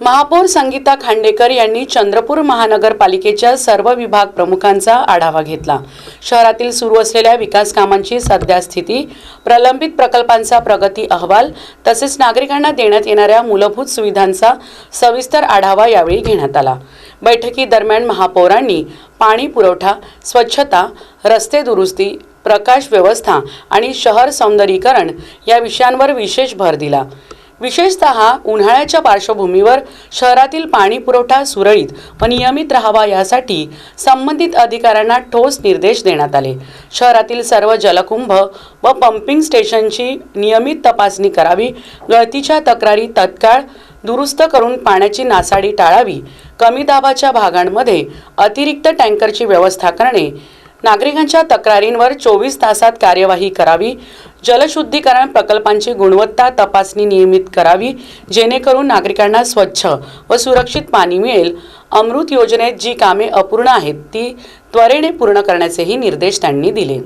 महापौर संगीता खांडेकर यांनी चंद्रपूर महानगरपालिकेच्या सर्व विभाग प्रमुखांचा आढावा घेतला. शहरातील सुरू असलेल्या विकास कामांची सध्या स्थिती प्रलंबित प्रकल्पांचा प्रगती अहवाल तसेच नागरिकांना देण्यात येणाऱ्या मूलभूत सुविधांचा सविस्तर आढावा यावेळी घेण्यात आला. बैठकीदरम्यान महापौरांनी पाणी पुरवठा स्वच्छता रस्ते दुरुस्ती प्रकाश व्यवस्था आणि शहर सौंदर्यीकरण या विषयांवर विशेष भर दिला. विशेषतः उन्हाळ्याच्या पार्श्वभूमीवर शहरातील पाणी पुरवठा सुरळीत व नियमित राहावा यासाठी संबंधित अधिकाऱ्यांना ठोस निर्देश देण्यात आले. शहरातील सर्व जलकुंभ व पंपिंग स्टेशनची नियमित तपासणी करावी गळतीच्या तक्रारी तत्काळ दुरुस्त करून पाण्याची नासाडी टाळावी कमी दाबाच्या भागांमध्ये अतिरिक्त टँकरची व्यवस्था करणे नागरिकांच्या तक्रारींवर चोवीस तासात कार्यवाही करावी. जलशुद्धीकरण प्रकल्पांची गुणवत्ता तपासणी नियमित करावी जेणेकरून नागरिकांना स्वच्छ व सुरक्षित पाणी मिळेल. अमृत योजनेत जी कामे अपूर्ण आहेत ती त्वरेने पूर्ण करण्याचेही निर्देश त्यांनी दिले.